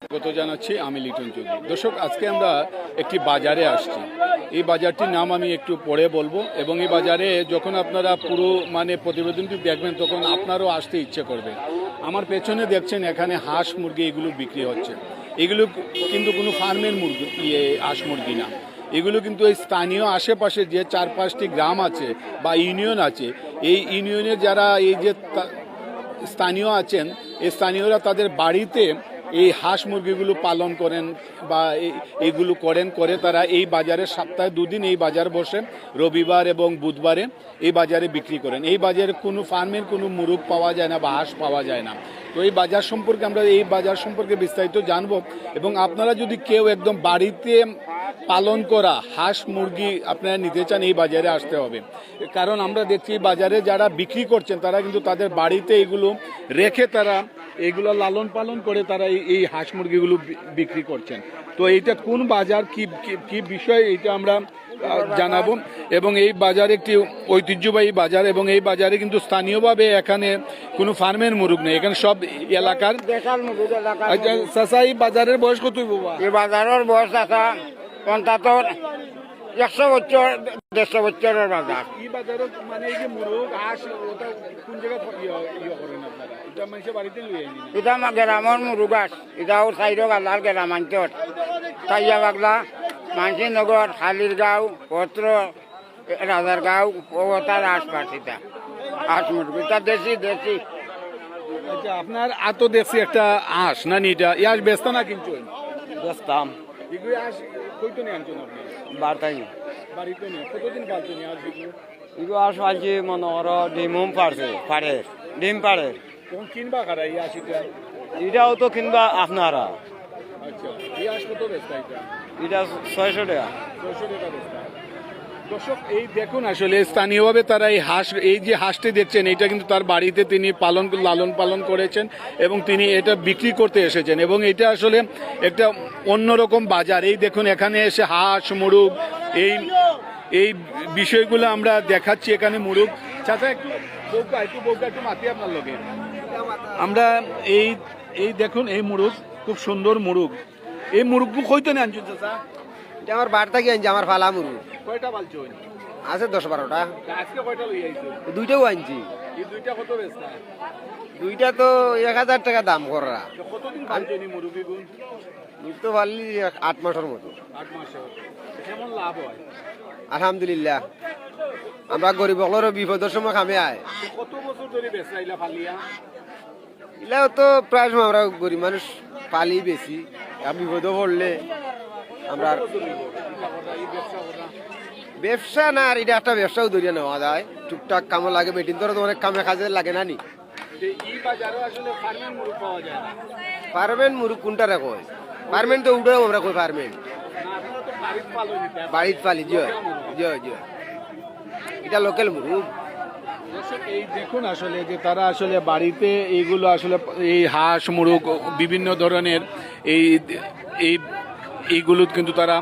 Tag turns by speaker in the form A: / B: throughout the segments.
A: স্বাগত জানাচ্ছি, আমি লিটন চৌধুরী। দর্শক, আজকে আমরা একটি বাজারে আসছি। এই বাজারটির নাম আমি একটু পরে বলব এবং এই বাজারে যখন আপনারা পুরো মানে প্রতিবেদনটি দেখবেন, তখন আপনারও আসতে ইচ্ছে করবে। আমার পেছনে দেখছেন, এখানে হাঁস মুরগি এগুলো বিক্রি হচ্ছে। এগুলো কিন্তু কোনো ফার্মের মুরগি ইয়ে হাঁস মুরগি না। এগুলো কিন্তু এই স্থানীয় আশেপাশে যে চার পাঁচটি গ্রাম আছে বা ইউনিয়ন আছে, এই ইউনিয়নের যারা এই যে স্থানীয় আছেন, এই স্থানীয়রা তাদের বাড়িতে এই হাঁস মুরগিগুলো পালন করেন বা এই- এইগুলো করেন, করে তারা এই বাজারে সপ্তাহে দুদিন এই বাজার বসেন রবিবার এবং বুধবারে এই বাজারে বিক্রি করেন। এই বাজারে কোনো ফার্মের কোনো মুরগ পাওয়া যায় না বা হাঁস পাওয়া যায় না। তো এই বাজার সম্পর্কে আমরা এই বাজার সম্পর্কে বিস্তারিত জানব এবং আপনারা যদি কেউ একদম বাড়িতে পালন করা হাঁস মুরগি আপনারা নিতে চান এই বাজারে আসতে হবে। কারণ আমরা দেখছি বাজারে যারা বিক্রি করছেন তারা কিন্তু তাদের বাড়িতে এগুলো রেখে তারা এগুলো লালন পালন করে তারা এই- হাঁস মুরগিগুলো বিক্রি করছেন। তো এইটা কোন বাজার কি কি- বিষয় এইটা আমরা জানাব। এবং এই বাজার একটি ঐতিহ্যবাহী বাজার এবং এই বাজারে কিন্তু স্থানীয়ভাবে এখানে কোনো ফার্মের মুরগ নেই। এখানে সব এলাকার আচ্ছা, চাচা এই বাজারের বয়স কত বাবা?
B: এই বাজারের বয়স আছে অন্তত একশো বছর দেড়শো বছরের বাজার।
A: মানে ইয়ে ইয়ে এটা
B: আমার গ্রামের মুরুগ গাছ এটাও সাইড গালার গ্রামাঞ্চল কাইয়া বাগলা মানসিনগর হালির গাঁও পত্র রাজার গাঁও ও তার আশপাশ এটা। আশ মুরগি এটা দেশি দেশি।
A: আচ্ছা আপনার আত দেখছি একটা আঁশ না নি এটা ইয়াস ব্যস্ত না কিন্তু?
C: দোস্তাম
A: এগুলো আস কইতো আনছেন আপনি?
C: বার্তাই
A: বাড়িতে নিয়ে কতদিন পালতো নি আজ এগুলো
C: আস মনে করো ডিমুম পারছে পারে ডিম পারে
A: তখন কিনবা কারা এই আশিটা?
C: এটাও তো কিনবা আপনারা।
A: আচ্ছা এই আস কত এটা?
C: ছয়শো টাকা।
A: ছয়শো টাকা দর্শক, এই দেখুন আসলে স্থানীয়ভাবে তারা এই হাঁস, এই যে হাঁসটি দেখছেন, এটা কিন্তু তার বাড়িতে তিনি পালন, লালন পালন করেছেন এবং তিনি এটা বিক্রি করতে এসেছেন এবং এটা আসলে একটা অন্যরকম বাজার। এই দেখুন, এখানে এসে হাঁস, মুরগ, এই এই বিষয়গুলো আমরা দেখাচ্ছি এখানে মুরগ। চাচা, একটু বউকা একটু বউকা একটু মাতি আপনার লগে। আমরা এই এই দেখুন, এই মুরগ, খুব সুন্দর মুরগ। এই মুরগগুলো কইতে নেন, চাচা?
D: এটা আমার বাড়িতে কি আনছি আমার ফালা মুরু
A: কয়টা পালছো
D: আছে দশ বারোটা।
A: আজকে কয়টা লই আইছো?
D: দুইটাও আনছি।
A: এই দুইটা কত বেচতা?
D: দুইটা তো এক হাজার টাকা দাম করা
A: কতদিন পালছো নি মুরগি গুণ?
D: বুঝতে পারলি আট মাসের মতো।
A: আট মাসে কেমন লাভ হয়?
D: আলহামদুলিল্লাহ। আমরা গরিব সকলেরও বিপদের সময় খামে আয়।
A: তো কত বছর ধরে বেচরাইলা ফালিয়া?
D: এলাও তো প্রায় সময় আমরা গরিব মানুষ পালি বেশি। বিপদও পড়লে আমরা
A: ব্যবসা
D: না আর এটা একটা ব্যবসাও ধরিয়ে নেওয়া যায়। টুকটাক কামও লাগে বেটিন তো অনেক কামে কাজে লাগে না নি? পারমেন্ট মুরু কোনটা রে কয়? পারমেন্ট তো উঠেও আমরা কই পারমেন্ট
A: বাড়িতে
D: পালি জয় জয় জয় এটা লোকাল মুরু
A: এই দেখুন আসলে যে তারা আসলে বাড়িতে এইগুলো আসলে এই হাঁস মুরগ বিভিন্ন ধরনের এই এই এইগুলো কিন্তু তারা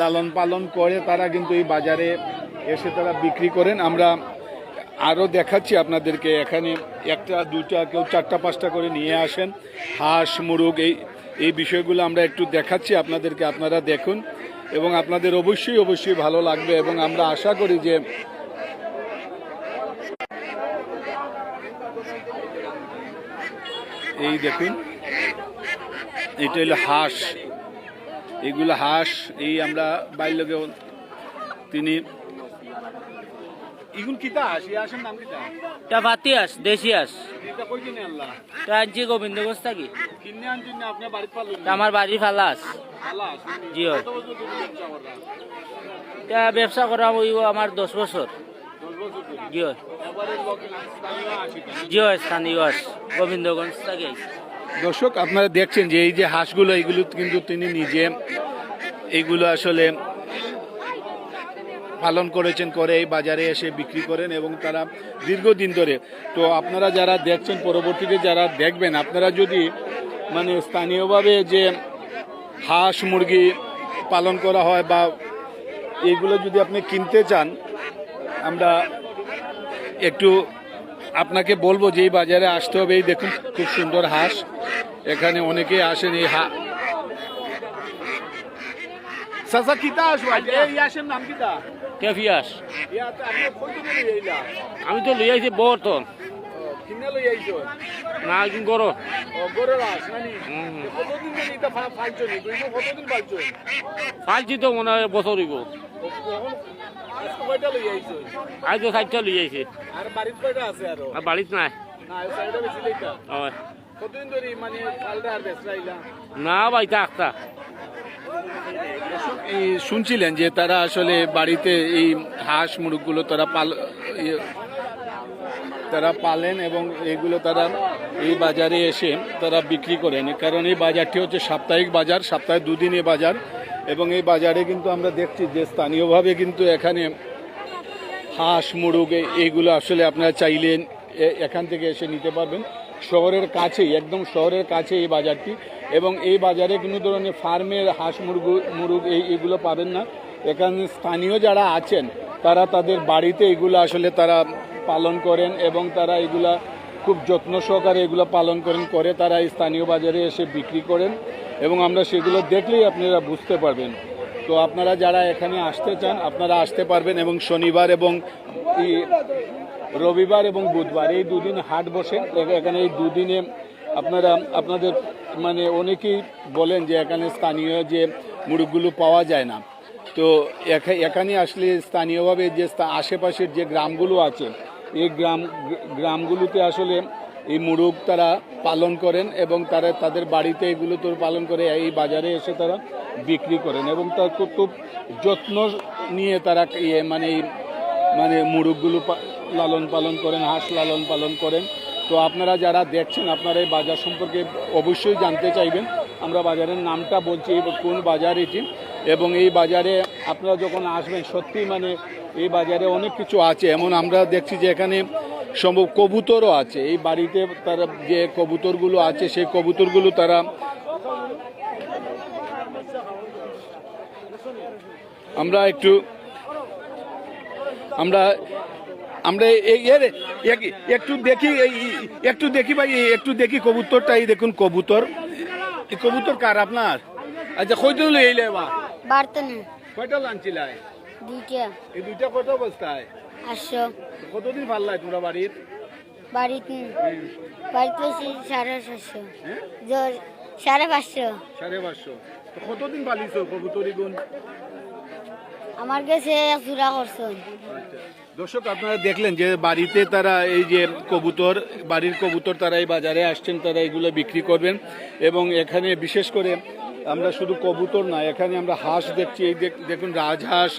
A: লালন পালন করে, তারা কিন্তু এই বাজারে এসে তারা বিক্রি করেন। আমরা আরও দেখাচ্ছি আপনাদেরকে, এখানে একটা, দুটা, কেউ চারটা, পাঁচটা করে নিয়ে আসেন। হাঁস, মুরগ, এই এই বিষয়গুলো আমরা একটু দেখাচ্ছি আপনাদেরকে, আপনারা দেখুন। এবং আপনাদের অবশ্যই অবশ্যই ভালো লাগবে এবং আমরা আশা করি যে এই দেখুন, এটা হলো হাঁস। এগুলো হাঁস এই আমরা বাইরে তিনি। এগুলো কিতা হাঁস? এই হাঁসের নাম কিতা?
E: এটা ভাতি আস দেশি আস
A: এটা কই কিনে আনলা?
E: এটা আনছি গোবিন্দগঞ্জ থাকি।
A: কিনে আনছেন না আপনি বাড়িতে পারলেন
E: আমার বাড়ির ফালা জি হয়।
A: ব্যবসা করা
E: এটা ব্যবসা করা হইব আমার দশ বছর। জি হয়।
A: স্থানীয়
E: জি হয় গোবিন্দগঞ্জ থাকি।
A: দর্শক, আপনারা দেখছেন যে এই যে হাঁসগুলো এইগুলো কিন্তু তিনি নিজে এইগুলো আসলে পালন করেছেন, করে এই বাজারে এসে বিক্রি করেন এবং তারা দীর্ঘদিন ধরে। তো আপনারা যারা দেখছেন, পরবর্তীতে যারা দেখবেন, আপনারা যদি মানে স্থানীয়ভাবে যে হাঁস মুরগি পালন করা হয় বা এগুলো যদি আপনি কিনতে চান, আমরা একটু আপনাকে বলব যে এই বাজারে আসতে হবে এই দেখুন খুব সুন্দর হাঁস। এখানে অনেকেই আসেন এই হা চাচা কিতা আসব নাম কিতা?
E: কেফিয়াস
A: করে এইলা
E: আমি তো লই আইছি বর তো।
A: কিনে লই আইছো?
E: না একদিন
A: পাইছো
E: পাইছি তো মনে হয় বছর
A: আজকে কয়টা লই আইছো
E: আজ তো সাইডটা লই আইছি
A: আর বাড়িতে কয়টা আছে আরও
E: আর বাড়িত নাই।
A: না এই সাইডে বেশি লইতা
E: হয়।
A: কতদিন ধরে মানে কালটা আর বেসরাইলা
E: না
A: এই শুনছিলেন যে তারা আসলে বাড়িতে এই হাঁস মুরগগুলো তারা পাল তারা পালেন এবং এগুলো তারা এই বাজারে এসে তারা বিক্রি করেন। কারণ এই বাজারটি হচ্ছে সাপ্তাহিক বাজার সপ্তাহে দুদিন এই বাজার। এবং এই বাজারে কিন্তু আমরা দেখছি যে স্থানীয়ভাবে কিন্তু এখানে হাঁস, মুরগ এইগুলো আসলে আপনারা চাইলেন এখান থেকে এসে নিতে পারবেন। শহরের কাছেই, একদম শহরের কাছে এই বাজারটি। এবং এই বাজারে কোনো ধরনের ফার্মের হাঁস, মুরগ মুরগ এই এগুলো পাবেন না। এখানে স্থানীয় যারা আছেন, তারা তাদের বাড়িতে এগুলো আসলে তারা পালন করেন এবং তারা এগুলা খুব যত্ন সহকারে এগুলো পালন করেন, করে তারা স্থানীয় বাজারে এসে বিক্রি করেন। এবং আমরা সেগুলো দেখলেই আপনারা বুঝতে পারবেন। তো আপনারা যারা এখানে আসতে চান, আপনারা আসতে পারবেন এবং শনিবার এবং রবিবার এবং বুধবার এই দুদিন হাট বসে। এখানে এই দুদিনে আপনারা, আপনাদের মানে অনেকেই বলেন যে এখানে স্থানীয় যে মুরগগুলো পাওয়া যায় না। তো এখা- এখানে আসলে স্থানীয়ভাবে যে আশেপাশের যে গ্রামগুলো আছে, এই গ্রাম, গ্রামগুলোতে আসলে এই মুরগ তারা পালন করেন এবং তারা তাদের বাড়িতে এগুলো তো পালন করে, এই বাজারে এসে তারা বিক্রি করেন এবং তার খুব খুব যত্ন নিয়ে তারা ইয়ে মানে মানে মুরগগুলো লালন পালন করেন, হাঁস লালন পালন করেন। তো আপনারা যারা দেখছেন, আপনারা এই বাজার সম্পর্কে অবশ্যই জানতে চাইবেন। আমরা বাজারের নামটা বলছি কোন বাজার এটি? এবং এই বাজারে আপনারা যখন আসবেন সত্যি মানে এই বাজারে অনেক কিছু আছে। এমন আমরা দেখছি যে এখানে সম্ভব কবুতরও আছে। এই বাড়িতে তারা যে কবুতরগুলো আছে সেই কবুতরগুলো তারা আমরা একটু আমরা আমরা এই- এর একটু দেখি এই- একটু দেখি ভাই একটু দেখি কবুতরটা এই দেখুন কবুতর। এই কবুতর কার আপনার? আচ্ছা কয়জন লই এলে বা
F: বার্তনে
A: কয়টা লাঞ্চিলাই
F: দুইটা।
A: এই দুইটা কত অবস্থায়?
F: আটশো
A: কতদিন ভালো লাগে তোমরা বাড়ির?
F: বাড়িতে বাড়িতে সাড়ে সাতশো জ- সাড়ে পাঁচশো।
A: সাড়ে পাঁচশো। কতদিন পালিছো কবুতরি গুণ
F: আমার কাছে চূড়া করছেন
A: দর্শক আপনারা দেখলেন যে বাড়িতে তারা এই যে কবুতর বাড়ির কবুতর তারা এই বাজারে আসছেন তারা এগুলো বিক্রি করবেন। এবং এখানে বিশেষ করে আমরা শুধু কবুতর না এখানে আমরা হাঁস দেখছি। এই দেখ- দেখুন রাজহাঁস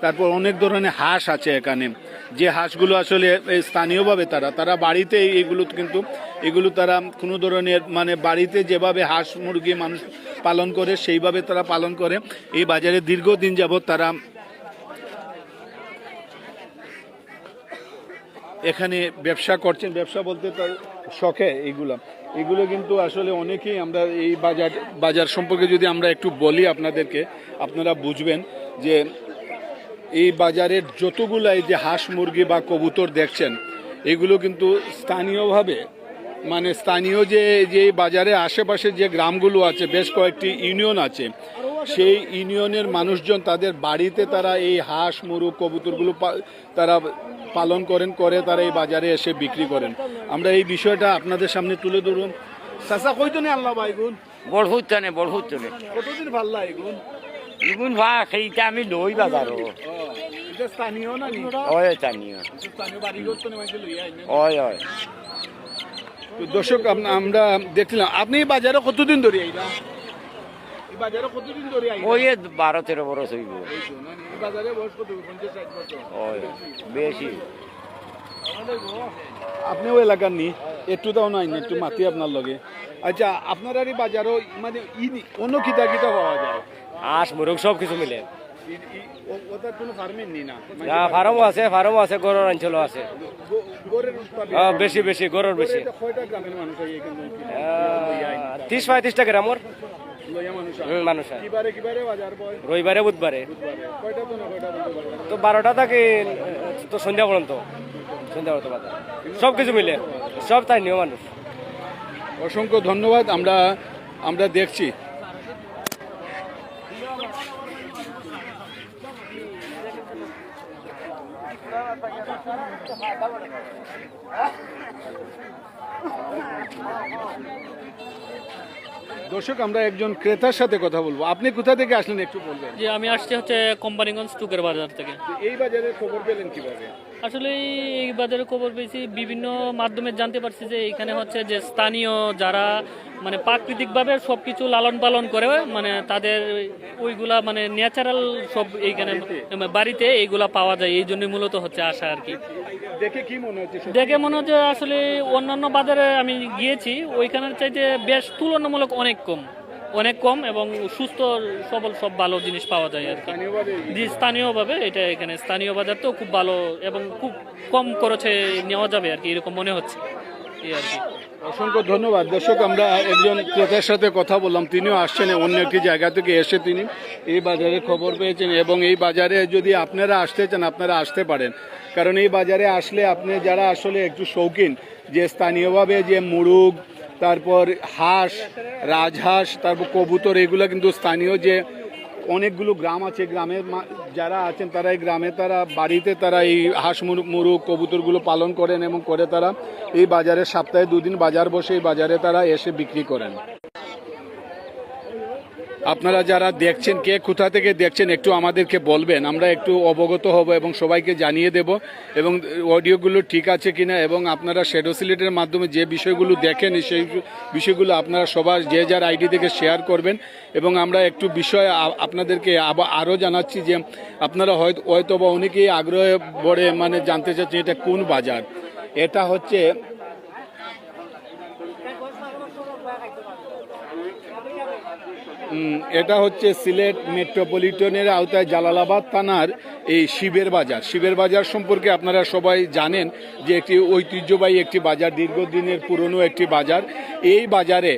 A: তারপর অনেক ধরনের হাঁস আছে এখানে। যে হাঁসগুলো আসলে স্থানীয়ভাবে তারা তারা বাড়িতে এগুলো কিন্তু, এগুলো তারা কোনো ধরনের মানে বাড়িতে যেভাবে হাঁস মুরগি মানুষ পালন করে, সেইভাবে তারা পালন করে। এই বাজারে দীর্ঘদিন যাবৎ তারা এখানে ব্যবসা করছেন। ব্যবসা বলতে তার শখে এইগুলো। এগুলো কিন্তু আসলে অনেকেই আমরা এই বাজার বাজার সম্পর্কে যদি আমরা একটু বলি আপনাদেরকে, আপনারা বুঝবেন যে এই বাজারের যতগুলো এই যে হাঁস মুরগি বা কবুতর দেখছেন এগুলো কিন্তু স্থানীয়ভাবে মানে স্থানীয় যে যে বাজারে আশেপাশে যে গ্রামগুলো আছে বেশ কয়েকটি ইউনিয়ন আছে সেই ইউনিয়নের মানুষজন তাদের বাড়িতে তারা এই হাঁস মুরগ কবুতরগুলো তারা পালন করেন করে তারা এই বাজারে এসে বিক্রি করেন। আমরা এই বিষয়টা আপনাদের সামনে তুলে ধরুন চাচা কইতনে আল্লাহ বাইগুন
E: বড় হইতানে বড় হইতানে।
A: কতদিন ভালো লাগুন
E: ইগুন ভা সেইটা আমি লই বাজারো
A: স্থানীয়।
E: ওই ওই
A: তো দর্শক আমরা দেখলাম আপনি বাজারে কতদিন ধরে আইলা
E: ওই বারো তেরো বরস হইব
A: এইতো না নি? এই বাজারে বয়স কত পঞ্চাশ ষাট বছর
E: ওই
A: আপনিও এলাকার নি? একটু দাও নাই না? একটু মাতি আপনার লগে। আচ্ছা আপনার আর বাজারও মানে ই অন্য কিতা কিতা পাওয়া যায়।
C: হাঁস মুরগ সব কিছু মিলে।
A: নি
C: ফার্মও আছে ফার্মও আছে গরুর অঞ্চলও আছে। বেশি বেশি গরুর বেশি ত্রিশ পঁয়ত্রিশটা গ্রামর
A: মানুষ
C: রবিবারে বুধবারে
A: তো
C: বারোটা থেকে, তো সন্ধ্যা পর্যন্ত সন্ধ্যাবত বাজার সব কিছু মিলে। সব স্থানীয় মানুষ
A: অসংখ্য ধন্যবাদ। আমরা আমরা দেখছি। দর্শক আমরা একজন ক্রেতার সাথে কথা বলব। আপনি কোথা থেকে আসলেন একটু বলবেন?
E: যে আমি আসছি হচ্ছে কোম্পানিগঞ্জ টুকের বাজার থেকে।
A: এই বাজারের খবর পেলেন কীভাবে?
E: আসলে এই বাজারে খবর পেয়েছি বিভিন্ন মাধ্যমে জানতে পারছি যে এখানে হচ্ছে যে স্থানীয় যারা মানে প্রাকৃতিকভাবে সব কিছু লালন পালন করে মানে তাদের ওইগুলা মানে ন্যাচারাল সব এইখানে বাড়িতে এইগুলা পাওয়া যায় এই জন্য মূলত হচ্ছে আসা আর কি।
A: দেখে কি মনে হচ্ছে
E: দেখে মনে হচ্ছে আসলে অন্যান্য বাজারে আমি গিয়েছি ওইখানের চাইতে বেশ তুলনামূলক অনেক কম। অনেক কম এবং সুস্থ, সবল, সব ভালো জিনিস পাওয়া যায় আর কি।
A: স্থানীয়ভাবে
E: এটা এখানে, স্থানীয় বাজার তো খুব ভালো এবং খুব কম খরচে নেওয়া যাবে আর কি, এরকম মনে হচ্ছে। এই আর কি।
A: অসংখ্য ধন্যবাদ। দর্শক, আমরা একজন ক্রেতার সাথে কথা বললাম, তিনিও আসছেন অন্য একটি জায়গা থেকে এসে তিনি এই বাজারে খবর পেয়েছেন এবং এই বাজারে যদি আপনারা আসতে চান, আপনারা আসতে পারেন। কারণ এই বাজারে আসলে আপনি যারা আসলে একটু শৌখিন, যে স্থানীয়ভাবে যে মুরুগ তারপর হাঁস, রাজহাঁস, তারপর কবুতর, এগুলো কিন্তু স্থানীয় যে অনেকগুলো গ্রাম আছে, গ্রামের যারা আছেন তারা এই গ্রামে তারা, বাড়িতে তারা এই হাঁস, মুরু- মুরগ, কবুতরগুলো পালন করেন এবং করে তারা এই বাজারে সপ্তাহে দুদিন বাজার বসে এই বাজারে তারা এসে বিক্রি করেন। আপনারা যারা দেখছেন, কে কোথা থেকে দেখছেন, একটু আমাদেরকে বলবেন। আমরা একটু অবগত হব এবং সবাইকে জানিয়ে দেব এবং অডিওগুলো ঠিক আছে কিনা এবং আপনারা শ্যাডো সিলেটের মাধ্যমে যে বিষয়গুলো দেখেন, সেই বিষয়গুলো আপনারা সবার যে যার আইডি থেকে শেয়ার করবেন এবং আমরা একটু বিষয় আপনাদেরকে আবার আরও জানাচ্ছি যে আপনারা হয়তো হয়তো বা অনেকেই আগ্রহে বড়ে মানে জানতে চাচ্ছেন এটা কোন বাজার। এটা হচ্ছে এটা হচ্ছে সিলেট মেট্রোপলিটনের আওতায় জালালাবাদ থানার এই শিবের বাজার। শিবের বাজার সম্পর্কে আপনারা সবাই জানেন যে একটি ঐতিহ্যবাহী একটি বাজার, দীর্ঘদিনের পুরনো একটি বাজার। এই বাজারে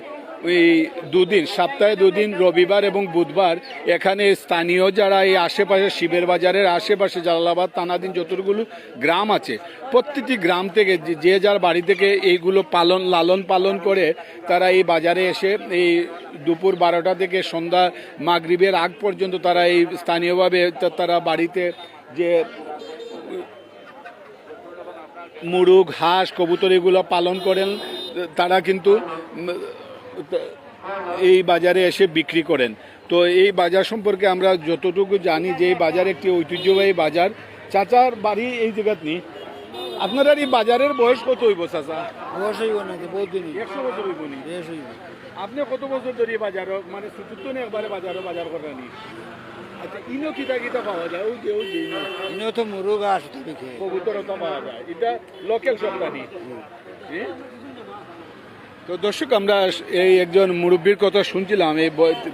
A: ওই দুদিন, সপ্তাহে দুদিন, রবিবার এবং বুধবার এখানে স্থানীয় যারা এই আশেপাশে শিবের বাজারের আশেপাশে জালালাবাদ থানাধীন যতগুলো গ্রাম আছে প্রত্যেকটি গ্রাম থেকে যে- যার বাড়ি থেকে এইগুলো পালন, লালন পালন করে তারা এই বাজারে এসে এই দুপুর বারোটা থেকে সন্ধ্যা মাগরিবের আগ পর্যন্ত তারা এই স্থানীয়ভাবে তারা বাড়িতে যে মুরুগ হাঁস, কবুতর এগুলো পালন করেন, তারা কিন্তু এই বাজারে এসে বিক্রি করেন। তো এই বাজার সম্পর্কে আমরা যতটুকু জানি যে এই বাজার একটি ঐতিহ্যবাহী বাজার। চাচার বাড়ি এই জায়গাত নেই আপনার এই বাজারের বয়স কত হইব চাচা?
B: অবশ্যই
A: একশো বছর হইব নি? আপনি কত বছর ধরে বাজার মানে চতুর্থ নেই একবারে বাজারও বাজার করেনি আচ্ছা ইনো কিতা কিতা পাওয়া যায়? ওই যে ওই যে ইনো।
B: ইনো তো মুরুগ আসতে দেখে
A: কবুতরতা পাওয়া যায়। এটা লোকাল সপ্তাহি তো দর্শক, আমরা এই একজন মুরব্বীর কথা শুনছিলাম। এই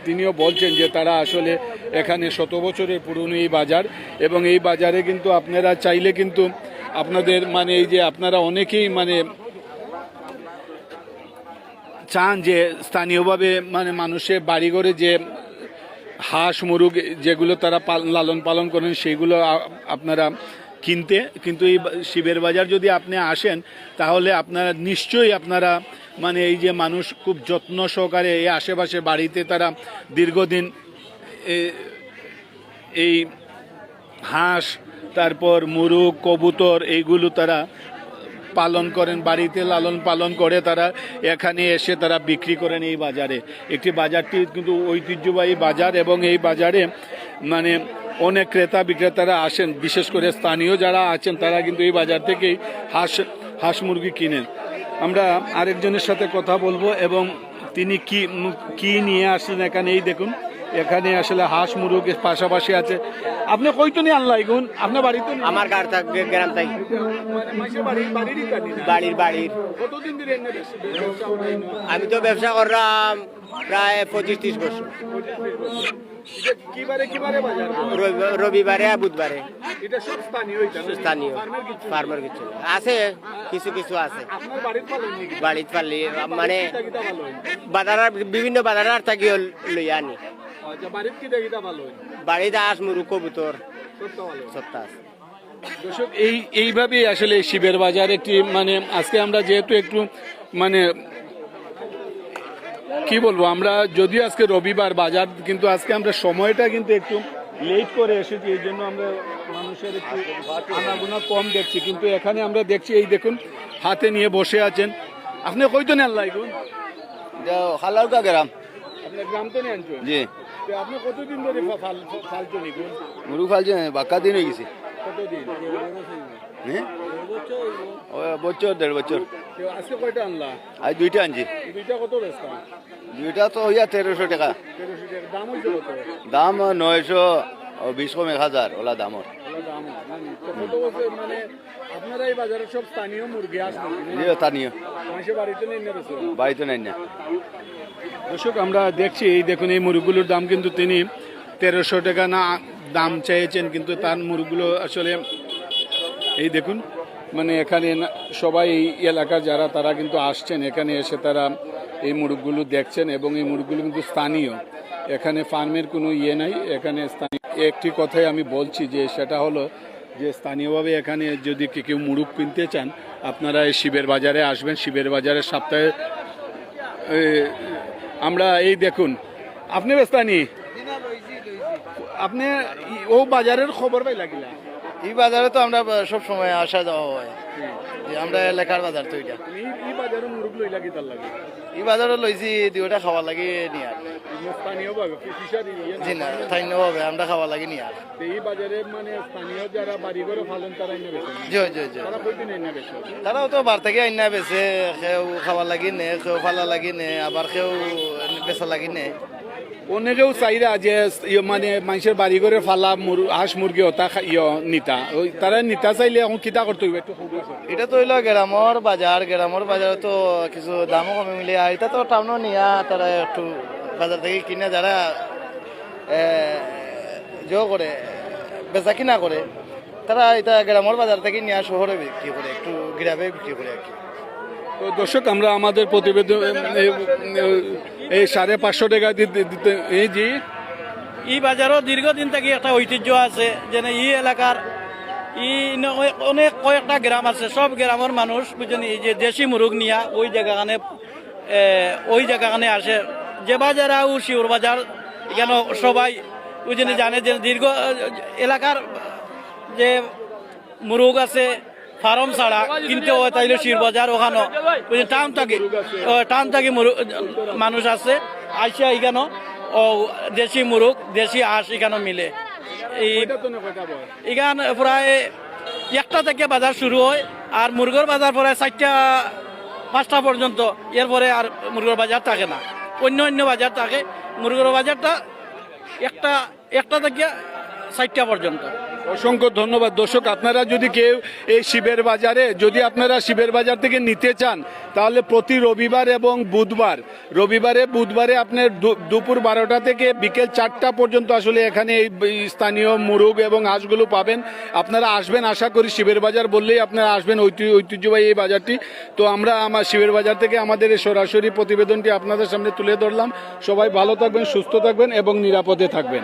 A: তিনিও বলছেন যে তারা আসলে এখানে শত বছরের পুরনো এই বাজার এবং এই বাজারে কিন্তু আপনারা চাইলে কিন্তু আপনাদের মানে এই যে আপনারা অনেকেই মানে চান যে স্থানীয়ভাবে মানে মানুষের বাড়িঘরে যে হাঁস, মুরগ যেগুলো তারা লালন পালন করেন সেইগুলো আপনারা কিনতে। কিন্তু এই শিবের বাজার যদি আপনি আসেন, তাহলে আপনারা নিশ্চয়ই আপনারা মানে এই যে মানুষ খুব যত্ন সহকারে এই আশেপাশে বাড়িতে তারা দীর্ঘদিন এই হাঁস, তারপর মুরগ, কবুতর এইগুলো তারা পালন করেন, বাড়িতে লালন পালন করে তারা এখানে এসে তারা বিক্রি করেন এই বাজারে। একটি বাজারটি কিন্তু ঐতিহ্যবাহী বাজার এবং এই বাজারে মানে অনেক ক্রেতা বিক্রেতারা আসেন, বিশেষ করে স্থানীয় যারা আছেন তারা কিন্তু এই বাজার থেকেই হাঁস হাঁস মুরগি কিনেন। আমরা আরেকজনের সাথে কথা বলব এবং তিনি কি কি নিয়ে আসছেন এখানে এই দেখুন এখানে আসলে হাঁস মুরগের পাশাপাশি আছে। আপনি কইতো নি আনলাই গুণ আপনার বাড়িতে
B: আমার গাড়ি থাকবে গ্রাম থাকি বাড়ির বাড়ির? আমি তো ব্যবসা করলাম প্রায় পঁচিশ ত্রিশ বছর। রবিবারে আর বুধবারে।
A: এটা সব স্থানীয়
B: স্থানীয়
A: ফার্মের কিছু?
B: আছে কিছু কিছু আছে? বাড়িত পারলি মানে বিভিন্ন বাজার থাকি লই আনি? বাড়িতে আস মুরু কবুতর। সপ্তাহ আছে
A: দর্শক এই এইভাবেই আসলে শিবের বাজার একটি মানে আজকে আমরা যেহেতু একটু মানে কি বলব আমরা যদিও আজকে রবিবার বাজার কিন্তু আজকে আমরা সময়টা কিন্তু একটু লেট করে এসেছি এই জন্য আমরা মানুষের একটু আনাগোনা কম দেখছি। কিন্তু এখানে আমরা দেখছি এই দেখুন হাতে নিয়ে বসে আছেন। আপনি কইতো নেন লাইগুন
D: হালাউকা গ্রাম।
A: আপনার গ্রাম তো নেন তো?
D: জি।
A: আপনি কতদিন ধরে ফালছেন নিগুন
D: মুরু ফালছে বাক্কা দিন হয়ে গেছে।
A: কতদিন?
D: হ্যাঁ? বছর দেড় বছর।
A: আজকে কয়টা আনলা?
D: আজ দুইটা আনছি।
A: দুইটা কত বেচতা
D: দুইটা তো হইয়া তেরোশো টাকা।
A: দাম হয়েছে কত?
D: দাম নয়শো বিশ কম এক হাজার ওলা দামর
A: মানে আপনারা এই বাজারে সব স্থানীয় মুরগি হাঁস মুরগি
D: জি তা নিয়ে
A: মানুষের বাড়িতে নেই না বেশি
D: বাড়িতে নেই না
A: দর্শক আমরা দেখছি এই দেখুন এই মুরগগুলোর দাম কিন্তু তিনি তেরোশো টাকা না দাম চেয়েছেন কিন্তু তার মুরগগুলো আসলে এই দেখুন মানে এখানে সবাই এই এলাকার যারা, তারা কিন্তু আসছেন। এখানে এসে তারা এই মুরগগুলো দেখছেন এবং এই মুরগগুলো কিন্তু স্থানীয়। এখানে ফার্মের কোনো ইয়ে নাই, এখানে স্থানীয়। একটি কথাই আমি বলছি যে, সেটা হলো যে, স্থানীয়ভাবে এখানে যদি কে- কেউ মুরগ কিনতে চান, আপনারা এই শিবের বাজারে আসবেন। শিবের বাজারে সপ্তাহে আমরা এই দেখুন, আপনি ব্যস্তানি আপনি, ও বাজারের খবর পাই লাগিলা
G: এই বাজারে তো আমরা সব সময় আসা যাওয়া হয়। যে আমরা এলাকার বাজার তো এটা।
A: এই বাজারে মুরগ লই লাগি তার লাগে?
G: এই বাজারে লইছি দুইটা খাওয়া লাগে নিয়ে আর। জি না স্থানীয় ভাবে আমরা খাওয়া লাগে নিয়ে আর।
A: এই বাজারে মানে স্থানীয় যারা বাড়ি ঘরে ফালন তারা বেছে
G: জি জি জি
A: তারা কই দিন বেছে
G: তারাও তো বার থেকে আইনা বেছে কেউ খাওয়া লাগি নে কেউ ফালা লাগি নে আবার কেউ বেচা লাগি নে।
A: অনেকেও চাইরা যে মানে মানুষের বাড়ি ঘরে ফালা হাঁস মুরগি খা- ইয়ে নিতা। ওই তারা নিতা চাইলে এখন কিতা করতে হইবে? একটু
G: এটা তো হইল গ্রামর বাজার গ্রামর বাজারে তো কিছু দামও কমে মিলে আর এটা তো টাউনও নিয়া তারা একটু বাজার থেকে কিনে যারা জো করে বেচা কিনা করে তারা এটা গ্রামের বাজার থেকে নিয়ে শহরে বিক্রি করে একটু গ্রামে বিক্রি করে আর কি।
A: তো দর্শক আমরা আমাদের প্রতিবেদন এই- সাড়ে পাঁচশো টাকা এই জি।
H: ই বাজারও দীর্ঘদিন থেকে একটা ঐতিহ্য আছে, যেন ই এলাকার, ই অনেক কয়েকটা গ্রাম আছে, সব গ্রামের মানুষ বুঝছেন এই যে দেশি মুরগ নিয়া ওই জায়গাখানে ওই জায়গাখানে আসে। যে বাজার আউ শিউর বাজার এখানে সবাই বুঝছেন জানে যে দীর্ঘ এলাকার যে মুরগ আছে ফার্ম ছাড়া কিনতে হয় তাইলে শির বাজার ওখানে। বুঝছেন টাউন থাকি টাউন থাকি মানুষ আছে, আইসা এখানে ও দেশি মুরগ দেশি হাঁস এখানে মিলে। এখান প্রায় একটা থেকে বাজার শুরু হয়, আর মুরগোর বাজার প্রায় চারটা, পাঁচটা পর্যন্ত। এরপরে আর মুরগোর বাজার থাকে না। অন্য অন্য বাজার থাকে। মুরগোর বাজারটা একটা একটা থেকে চারটা পর্যন্ত।
A: অসংখ্য ধন্যবাদ। দর্শক, আপনারা যদি কেউ এই শিবের বাজারে, যদি আপনারা শিবের বাজার থেকে নিতে চান, তাহলে প্রতি রবিবার এবং বুধবার, রবিবারে, বুধবারে আপনার দুপুর বারোটা থেকে বিকেল চারটা পর্যন্ত আসলে এখানে এই স্থানীয় মুরুগ এবং হাঁসগুলো পাবেন। আপনারা আসবেন, আশা করি শিবের বাজার বললেই আপনারা আসবেন, ঐতি- ঐতিহ্যবাহী এই বাজারটি। তো আমরা আমার শিবের বাজার থেকে আমাদের এই সরাসরি প্রতিবেদনটি আপনাদের সামনে তুলে ধরলাম। সবাই ভালো থাকবেন, সুস্থ থাকবেন এবং নিরাপদে থাকবেন।